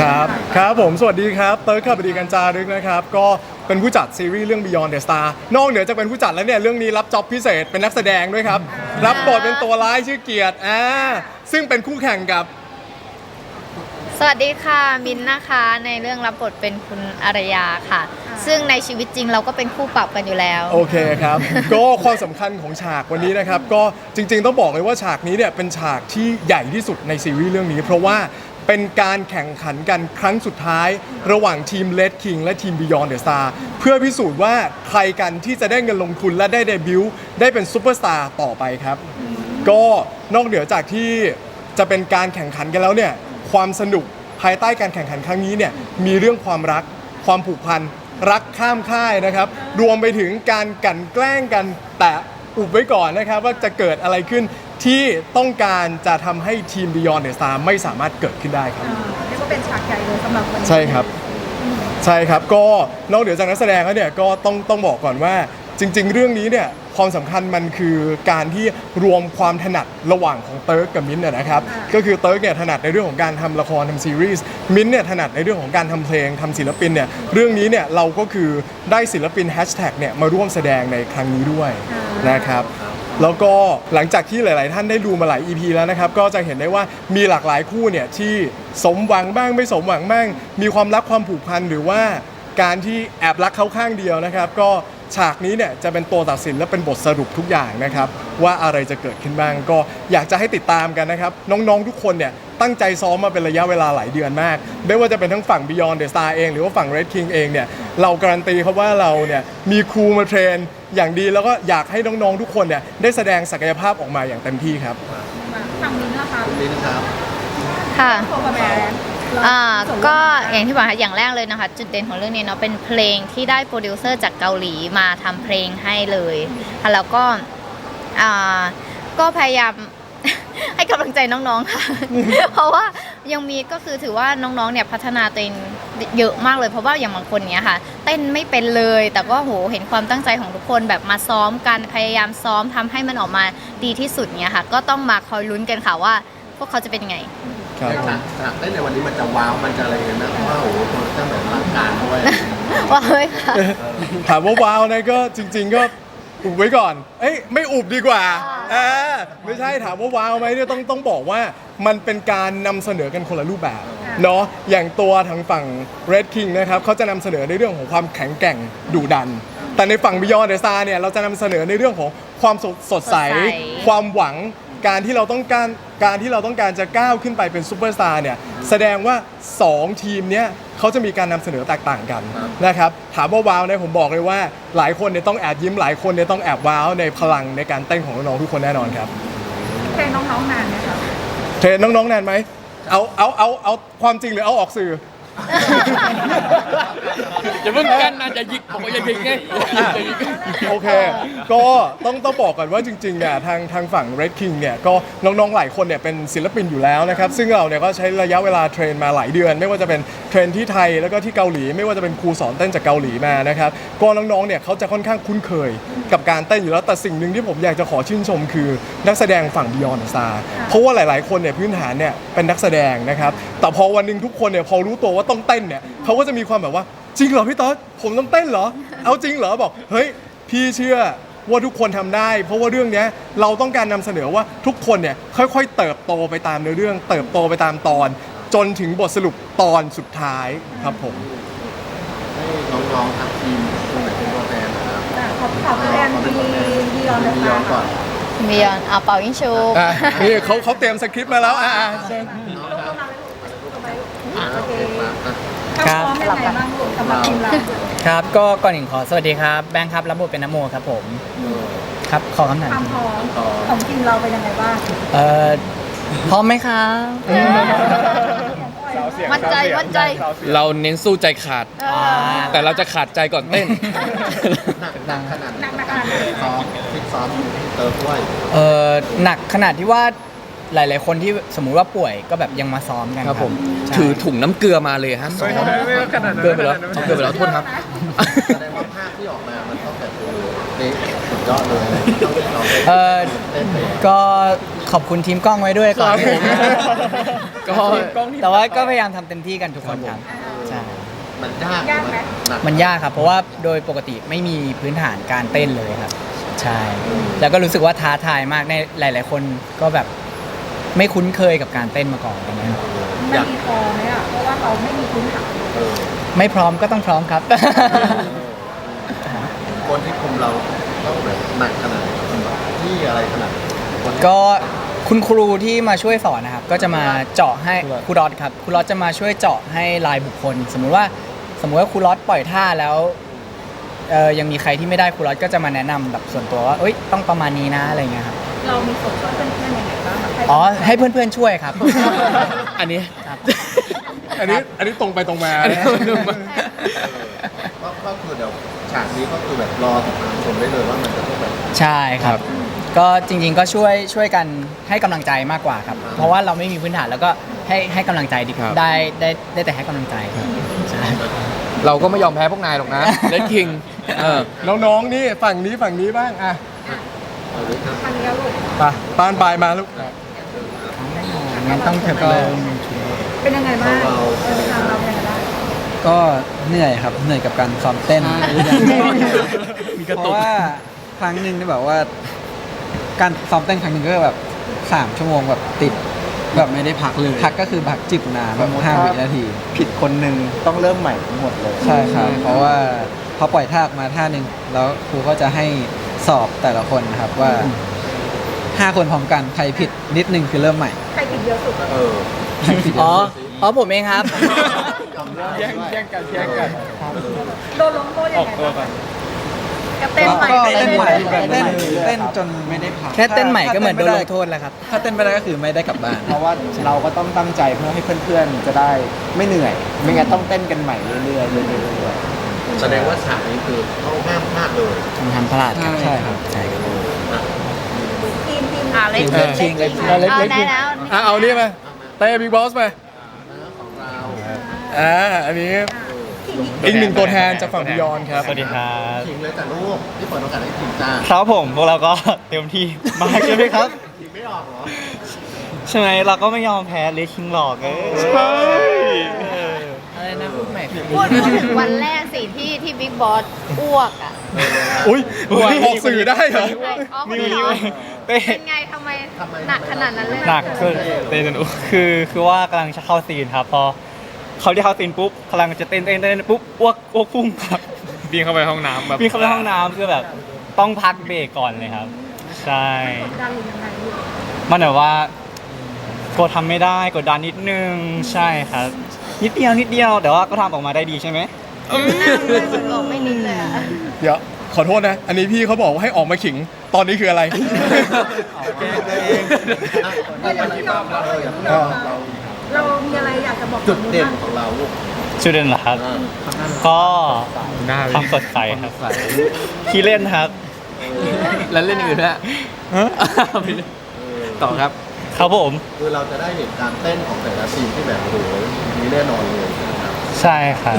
ครับครับผมสวัสดีครับเติร์ดขับดีกันจารึกนะครับก็เป็นผู้จัดซีรีส์เรื่อง Beyond the Star นอกเหนือจากเป็นผู้จัดแล้วเนี่ยเรื่องนี้รับจ็อบพิเศษเป็นนักแสดงด้วยครับ รับบทเป็นตัวร้ายชื่อเกียรติอ่าซึ่งเป็นคู่แข่งกับสวัสดีค่ะมินนะคะในเรื่องรับบทเป็นคุณอารยาค่ะ ซึ่งในชีวิตจริงเราก็เป็นคู่ปรับกันอยู่แล้ว โอเคครับ ก็ความสำคัญของฉากวันนี้นะครับ ก็จริงๆ ต้องบอกเลยว่าฉากนี้เนี่ยเป็นฉากที่ใหญ่ที่สุดในซีรีส์เรื่องนี้ เพราะว่า เป็นการแข่งขันกันครั้งสุดท้าย ระหว่างทีม Red King และทีม Beyond the Star เพื่อพิสูจน์ว่าใครกันที่จะได้เงินลงทุนและได้เดบิวต์ได้เป็นซูเปอร์สตาร์ต่อไปครับ ก็นอกเหนือจากที่จะเป็นการแข่งขันกันแล้วเนี่ยความสนุกภายใต้การแข่งขันครั้งนี้เนี่ยมีเรื่องความรักความผูกพันรักข้ามค่ายนะครับ รวมไปถึงการกลั่นแกล้งกันแต่ อุบไว้ก่อนนะครับว่าจะเกิดอะไรขึ้นที่ต้องการจะทำให้ทีม Beyond the Star ไม่สามารถเกิดขึ้นได้ครับเรียกว่าเป็นฉากใหญ่เลยสำหรับวันนี้ใช่ครับ ใช่ครับ ก็นอกเหนือจากนักแสดงแล้วเนี่ยก็ต้องต้องบอกก่อนว่า จริง ๆ เรื่องนี้เนี่ยความสำคัญมันคือการที่รวมความถนัดระหว่างของเติร์กกับมิ้นท์เนี่ยนะครับก็คือเติร์กเนี่ยถนัดในเรื่องของการทำละครทำซีรีส์มิ้นท์เนี่ยถนัดในเรื่องของการทำเพลงทำศิลปินเนี่ยเรื่องนี้เนี่ยเราก็คือได้ศิลปินแฮชแท็กเนี่ยมาร่วมแสดงในครั้งนี้ด้วย นะครับ แล้วก็หลังจากที่หลาย ๆ ท่านได้ดูมาหลาย EP แล้วนะครับ ก็จะเห็นได้ว่ามีหลากหลายคู่เนี่ยที่สมหวังบ้างไม่สมหวังบ้าง มีความรักความผูกพันหรือว่าการที่แอบรักเขาข้างเดียวนะครับ ก็ฉากนี้เนี่ยจะเป็นตัวตัดสินและเป็นบทสรุปทุกอย่างนะครับ ว่าอะไรจะเกิดขึ้นบ้างก็อยากจะให้ติดตามกันนะครับ น้อง ๆ ทุกคนเนี่ย ตั้งใจซ้อมมาเป็นระยะเวลาหลายเดือนมาก ไม่ว่าจะเป็นทั้งฝั่ง Beyond the Star เอง หรือว่าฝั่ง Red King เองเนี่ยเราการันตีครับว่าเราเนี่ยมีครูมาเทรน อย่างดีแล้วก็อยากให้น้องๆทุกคนเนี่ยได้แสดงศักยภาพออกมาอย่างเต็มที่ครับทางนี้นะคะลิ้นครับค่ะโคกับแบรนด์อ่าก็อย่างที่บอกค่ะอย่างแรกเลยนะคะ จุดเด่นของเรื่องนี้เนาะเป็นเพลงที่ได้โปรดิวเซอร์จากเกาหลีมาทำเพลงให้เลยค่ะแล้วก็อ่าก็พยายาม ให้กำลังใจน้องๆค่ะ เพราะว่ายังมีก็คือถือว่าน้องๆเนี่ยพัฒนาตัวเองเยอะมากเลยเพราะว่าอย่างบางคนเนี้ยค่ะ เต้นไม่เป็นเลย แต่ก็โหเห็นความตั้งใจของทุกคนแบบมาซ้อมกันพยายามซ้อมทำให้มันออกมาดีที่สุดเนี้ยค่ะ ก็ต้องมาคอยลุ้นกันค่ะว่า พวกเขาจะเป็นยังไง ครับฉากฉากเต้นในวันนี้มันจะว้าว มันจะอะไรกันนะเพราะว่าโอ้โหโปรดักชั่นแบบอลังการด้วย ว่าเฮ้ยค่ะ ถามว่าว้าวนะก็จริง ๆ ก็อุบไว้ก่อน เอ้ยไม่อุบดีกว่า อ่า ไม่ใช่ถามว่าว้าวไหมเนี่ยต้องต้องบอกว่ามันเป็นการนำเสนอกันคนละรูปแบบเนาะอย่างตัวทางฝั่ง Red King นะครับเขาจะนำเสนอในเรื่องของความแข็งแกร่งดุดัน แต่ในฝั่ง Beyond the Star เนี่ยเราจะนำเสนอในเรื่องของความสดสดใส สดใส ความหวัง การที่เราต้องการการที่เราต้องการจะก้าวขึ้นไปเป็นซูเปอร์สตาร์เนี่ยแสดงว่า 2 ทีมเนี้ยเขาจะมีการนำเสนอแตกต่างกันนะครับถามว่าว้าวเนี่ยผมบอกเลยว่าหลายคนเนี่ยต้องแอบยิ้มหลายคนเนี่ยต้องแอบว้าวในพลังในการเต้นของน้องๆทุกคนแน่นอนครับเทรนน้องๆนานไหมคะเทรนน้องๆนานไหมเอาเอาเอาเอาความจริงหรือเอาออกสื่อ อย่าเพิ่งกันนะอย่ายิกผมว่าอย่ายิกไงอย่ายิก โอเค ก็ต้องต้องบอกก่อนว่าจริงๆเนี่ยทางทางฝั่ง Red King เนี่ยก็น้องๆหลายคนเนี่ยเป็นศิลปินอยู่แล้วนะครับ ซึ่งเราเนี่ยก็ใช้ระยะเวลาเทรนมาหลายเดือน ไม่ว่าจะเป็นเทรนที่ไทยแล้วก็ที่เกาหลี ไม่ว่าจะเป็นครูสอนเต้นจากเกาหลีมานะครับก็น้องๆเนี่ยเขาจะค่อนข้างคุ้นเคยกับการเต้นอยู่แล้วแต่สิ่งหนึ่งที่ผมอยากจะขอชื่นชมคือนักแสดงฝั่ง Beyond Star เพราะว่าหลายๆ คนเนี่ยพื้นฐานเนี่ยเป็นนักแสดงนะครับแต่พอวันหนึ่งทุกคนเนี่ยพอรู้ตัวว่าต้องเต้นเนี่ยเขาก็จะมีความแบบว่าจริงเหรอพี่ต๊อดผมต้องเต้นเหรอ เอาจริงเหรอบอกเฮ้ยพี่เชื่อว่าทุกคนทำได้ เพราะว่าเรื่องเนี้ยเราต้องการนำเสนอว่าทุกคนเนี่ยค่อย ๆ เติบโตไปตามเนื้อเรื่อง เติบโตไปตามตอน จนถึงบทสรุปตอนสุดท้ายครับผมให้น้องๆทางทีมคนไหนเป็นตัวแทนนะครับอะขอขอแบรนด์ดีดีออนนะย้อนคะก่อนมียอนเอาเป่ายิงชูอะนี่เขาเขาเตรียมสคริปต์มาแล้วอะ อะเชิญอ่าโอเคมาอะครับพร้อมยังไงบ้างลูกสำหรับทีมเราครับก็ก่อนอื่นขอสวัสดีครับแบงค์ครับรับบทเป็นนโมครับผมเออครับขอคำถามความพร้อมของทีมเราเป็นยังไงบ้างเอ่อพร้อมไหมครับมั่นใจมั่นใจ เราเน้นสู้ใจขาดอ่าแต่เราจะขาดใจก่อนเต้นหนักหนักขนาดไหนซ้อมฟิตซ้อมเติมด้วยเอ่อหนักขนาดที่ว่า หลาย ๆ คนที่สมมุติว่าป่วยก็แบบยังมาซ้อมกันครับผมใช่ถือถุงน้ำเกลือมาเลยฮะสองเกินไปแล้วเอาเกินไปแล้วโทษครับ แสดงว่าภาพที่ออกมา มันต้องแบบโอ้โหเป๊ะยอดเลยต้องเราไปเออเต้นเลยก็ขอบคุณทีมกล้องไว้ด้วยก่อนครับผมก็ แต่ว่าก็พยายามทำเต็มที่กันทุกคนครับใช่มันยากยากไหมหนักมันยากครับ เพราะว่าโดยปกติไม่มีพื้นฐานการเต้นเลยครับ ใช่ แล้วก็รู้สึกว่าท้าทายมากในหลาย ๆ คนก็แบบ ไม่คุ้นเคยกับการเต้นมาก่อนอะไรเงี้ยครับมันมีพอไหมอะ เพราะว่าเราไม่มีพื้นฐานเออไม่พร้อมก็ต้องพร้อมครับ คนที่คุมเราต้องแบบหนักขนาดไหนที่อะไรขนาดไหนคนที่ก็คุณครูที่มาช่วยสอนนะครับ ก็จะมาเจาะให้ครูรอดครับครูรอดจะมาช่วยเจาะให้ลายบุคคล สมมุติว่าสมมุติว่าครูรอดปล่อยท่าแล้วเออยังมีใครที่ไม่ได้ครูรอดก็จะมาแนะนำแบบส่วนตัวว่าเอ้ยต้องประมาณนี้นะอะไรเงี้ยครับ เรามีส่วนช่วยเพื่อนๆยังไงบ้างแบบให้ อ๋อให้เพื่อนๆช่วยครับ อันนี้อันนี้อันนี้ตรงไปตรงมานะก็ก็คือเดี๋ยวฉากนี้ก็คือแบบรอติดตามชมได้เลยว่ามันจะต้องแบบ ใช่ครับ ก็จริงๆก็ช่วยช่วยกันให้กำลังใจมากกว่าครับ เพราะว่าเราไม่มีพื้นฐานแล้วก็ให้ให้กำลังใจดีครับ ได้ได้ได้แต่ให้กำลังใจครับใช่ เราก็ไม่ยอมแพ้พวกนายหรอกนะเลดคิงเออน้องๆนี่ฝั่งนี้ฝั่งนี้บ้างอะเอาเลยครับทางนี้ลูกไปปานปลายมาลูก งั้นต้องเถอะก็เริ่มเป็นยังไงบ้างเออทางเราเป็นยังไงบ้างก็เหนื่อยครับเหนื่อยกับการซ้อมเต้นเพราะว่าครั้งหนึ่งที่แบบว่า การซ้อมเต้นครั้งหนึ่งก็แบบสามชั่วโมงแบบติดแบบไม่ได้พักเลยพักก็คือพักจิบน้ำแบบห้าวินาที ผิดคนหนึ่งต้องเริ่มใหม่ทั้งหมดเลยใช่ครับเพราะว่าพอปล่อยท่าออกมาท่าหนึ่งแล้วครูก็จะให้สอบแต่ละคนนะครับว่า ห้าคนพร้อมกัน ใครผิดนิดนึงคือเริ่มใหม่ ใครผิดเยอะสุดเออใครผิดเยอ๋ออะอ๋อผมเองครับ แย่งแย่งกันแย่งกันโดนลงโทษยังไงบ้างก็เต้นใหม่ก็ไปเต้นเรื่ใหม่อยเต้นเต้นจนไม่ได้พัก แค่เต้นใหม่ก็เหมือนโดนลถ้างโทษแล้วครับ ถ้าเต้นไม่ได้ก็คือไม่ได้กลับบ้าน เพราะว่าเราก็ต้องตั้งใจเพื่อให้เพื่อนๆ จะได้ไม่เหนื่อย ไม่งั้นต้องเต้นกันใหม่เรื่อยๆเรื่อยๆเรื่อยๆแสดงว่าฉากนี้คือต้องห้ามพลาดเลย ทำทำพลาดครับใช่ครับ ใช่ครับทีมทีม อ่าเล่นเออเล่นเล่นเอาเล่นเล่นได้แล้วอะเอานี่มาเต้บิ๊กบอสมาของเราอ่าอันนี้อีกหนึ่งตัวแทนจากฝั่งบิยอนครับ สวัสดีครับทิ้งเลยแต่ลูกที่เปิดโอกาสให้ทีมจ้าครับผมพวกเราก็เต็มที่มากใช่ไหมครับทีมไม่ออกเหรอใช่ไหมเราก็ไม่ยอมแพ้เลคิงหลอกเออใช่อะไรนะพูดใหม่พูดพูดถึงวันแรกสิที่ที่บิ๊กบอสอ้วกอะอุ้ยออกสื่อได้เหรอใช่อ๋อคนนี่นี้นี่ เหรอเต้เป็นไงทำไมหนักขนาดนั้นเลยหนักคือเต้นจนอ้วกคือคือว่ากำลังจะเข้าซีนครับพอเขาที่เข้าซีนปุ๊บกำลังจะเต้นเต้นเต้นปุ๊บอ้วกอ้วกพุ่งครับบินเข้าไปห้องน้ำแบบวิ่งเข้าไปห้องน้ำคือแบบ ต้องพักเบรกก่อนเลยครับ ใช่ กดดันหรือยังไงลูกมันแบบว่ากดทำไม่ได้กดดันนิดนึงใช่ครับ นิดเดียวนิดเดียวแต่ว่าก็ทำออกมาได้ดีใช่ไหมบอกไม่นิดเลยอะ เดี๋ยว ขอโทษนะ อันนี้พี่เขาบอกว่าให้ออกมาขิง ตอนนี้คืออะไรก็อย่างที่น้องเราอย่างที่น้องเราเรามีอะไรอยากจะบอกจุดเด่นของเราลูกชื่อเด่นเหรอครับอ่าก็หน้าความสดใสครับขี้เล่นครับ แล้วเล่นอื่นด้วยต่อครับ ครับผม คือเราจะได้เห็นการเต้นของแต่ละทีมที่แบบโอ้โหมีแน่นอนเลยนะครับ ใช่ครับ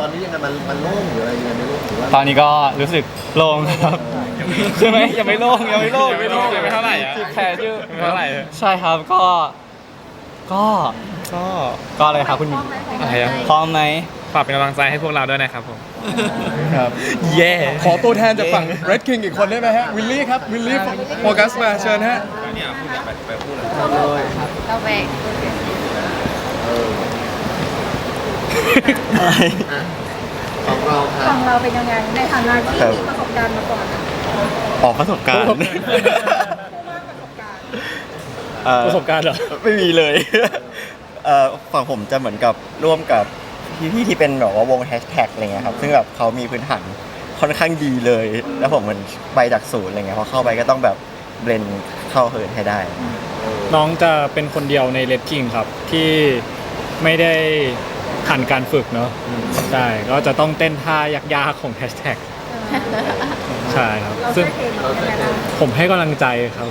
ตอนนี้ยังไงมันมันโล่งหรืออะไรยังไงไม่รู้หรือว่าตอนนี้ก็รู้สึกโล่งครับใช่ไหมยังไม่โล่งยังไม่โล่งยังไม่โล่งยังไม่เท่าไหร่อะแค่ชื่อไม่เท่าไหร่อะ ใช่ครับก็ ก็ก็ก็อะไรครับคุณอะไรอะ พร้อมไหมฝากเป็นกำลังใจให้พวกเราด้วยนะครับผมครับเย่ขอตัวแทนจากฝั่ง Red King อีกคนได้ไหมฮะ วิลลี่ครับ วิลลี่โฟกัสมาเชิญฮะ เราไปเออ อะของเราครัขบองเราเป็นยังไงในฐานะที่มีประสบการณ์มาก่อนอะออกประสบการณ์ผู้ว่าประสบการณ์เอ่อประสบการณ์เหรอ ไม่มีเลยเอ่อฝั่งผมจะเหมือนกับร่วมกับพี่ๆที่เป็นแบบว่าวงแฮชแท็กอะไรเงี้ยครับ ซึ่งแบบเขามีพื้นฐานค่อนข้างดีเลย แล้วผมมันไปจากศูนย์อะไรเงี้ยพอเข้าไปก็ต้องแบบเบลนเข้าเหินให้ได้ น้องจะเป็นคนเดียวในเลดกิ้งครับ ที่ไม่ได้ ผ่านการฝึกเนาะใช่ก็จะต้องเต้นท่ายากๆของแฮชแท็กใช่ครับเราซึ่งใช้เพลงเราเป็นยังไงบ้างผมให้กำลังใจครับ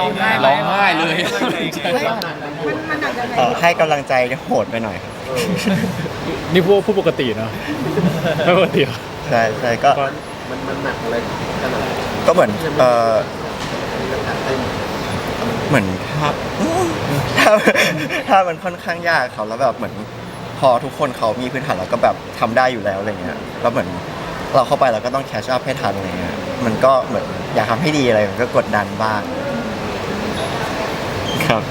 ร้องไห้ร้องไห้เลยมันมันหนักยังไงเอ่อให้กำลังใจโหดไปหน่อยครับนี่พวกผู้ปกติเนาะไม่ปกติเหรอ ใช่ใช่ก็มันมันหนักอะไรขนาดไหนก็เหมือนเออจะหนักเต้นเหมือนถ้าถ้าถ้ามันค่อนข้างยากครับแล้วแบบเหมือนพอทุกคนเขามีพื้นฐานแล้วก็แบบทำได้อยู่แล้วอะไรเงี้ยแล้วเหมือนเราเข้าไปเราก็ต้องแคชอัพให้ทันอะไรเงี้ยมันก็เหมือนอยากทำให้ดีอะไรมันก็กดดันบ้าง ครับ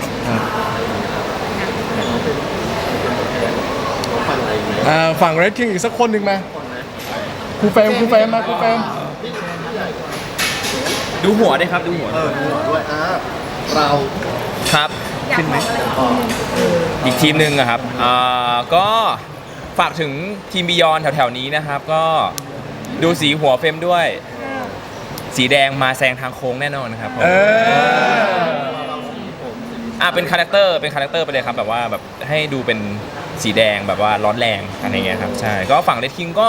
ฟังอะไรอย่างเงี้ยอ่าฝั่ง Red King อีกสักคนหนึ่งมาครูเฟรมครูเฟรมมาครูเฟรมดูหัวด้วยครับดูหัว เออหัวด้วยอ่าเราครับ อยากบอกอะไรกับทีมอีกทีมหนึ่งอะครับอ่าก็ฝากถึงทีมบิยอนแถวๆนี้นะครับ ก็ดูสีหัวเฟรมด้วย สีแดงมาแซงทางโค้งแน่นอนนะครับผม เออ อะเป็นคาแรคเตอร์เป็นคาแรคเตอร์ไปเลยครับแบบว่าแบบให้ดูเป็นสีแดงแบบว่าร้อนแรงอะไรเงี้ยครับใช่ก็ฝั่งเลดคิงก็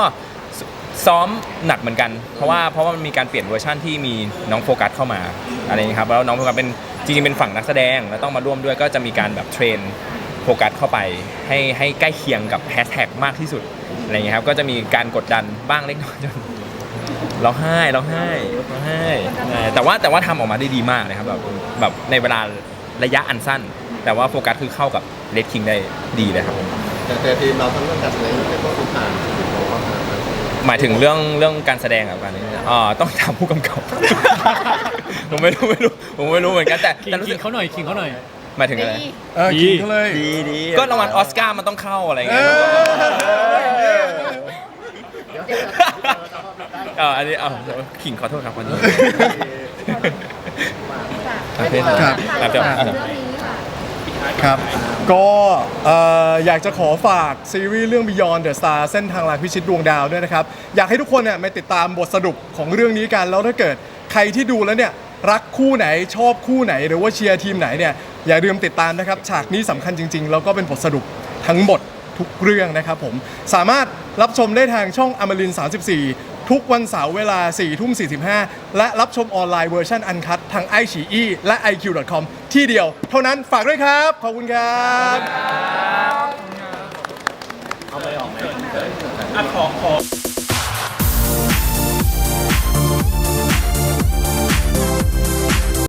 ซซ้อมหนักเหมือนกัน เพราะว่าเพราะว่ามันมีการเปลี่ยนเวอร์ชั่นที่มีน้องโฟกัสเข้ามาอะไรอย่างเงี้ยครับแล้วน้องโฟกัสเป็น จริงๆเป็นฝั่งนักแสดงแล้วต้องมาร่วมด้วยก็จะมีการแบบเทรนโฟกัสเข้าไปให้ให้ใกล้เคียงกับแฮชแท็กมากที่สุดอะไรเงี้ยครับก็จะมีการกดดันบ้างเล็กน้อยจนร้องไห้ร้องไห้ร้องไห้แต่ว่าแต่ว่าทำออกมาได้ดีมากเลยครับแบบแบบในเวลาระยะอันสั้น แต่ว่าโฟกัสคือเข้ากับเลดคิงได้ดีเลยครับแต่แต่ทีมเราทั้งเรื่องการแสดงก็ต้องผ่านเราก็ผ่านม หมายถึงเรื่องเรื่องการแสดงกับการนี้อ่าต้องถามผู้กำกับ ผมไม่รู้ไม่รู้ผมไม่รู้เหมือนกันแต่ขิงแต่รู้ขิสึงกเขาหน่อยขิงเขาหน่อย หมายถึงอะไร เออขิงเขาเลย ดีดีก็รางวัลออสการ์มันต้องเข้าอะไรเอเงี้ยอเอออันนี้เอาขิงขอโทษครับวันนี้โอเคครับครับเดี๋ยวเรื่องนี้ค่ะ ครับ ก็เอ่ออยากจะขอฝากซีรีส์เรื่อง Beyond the Star เส้นทางหลักพิชิตดวงดาวด้วยนะครับ อยากให้ทุกคนเนี่ยมาติดตามบทสรุปของเรื่องนี้กัน แล้วถ้าเกิดใครที่ดูแล้วเนี่ยรักคู่ไหนชอบคู่ไหน หรือว่าเชียร์ทีมไหนเนี่ยอย่าลืมติดตามนะครับ ฉากนี้สำคัญจริง ๆ แล้วก็เป็นบทสรุปทั้งหมดทุกเรื่องนะครับผม สามารถรับชมได้ทางช่องอมริน 34 ทุกวันเสาร์เวลา4ทุ่ม45และรับชมออนไลน์เวอร์ชันอันคัดทางไอฉีอีและ iq.com ที่เดียว เท่านั้นฝากด้วยครับ ขอบคุณครับอะขอขอ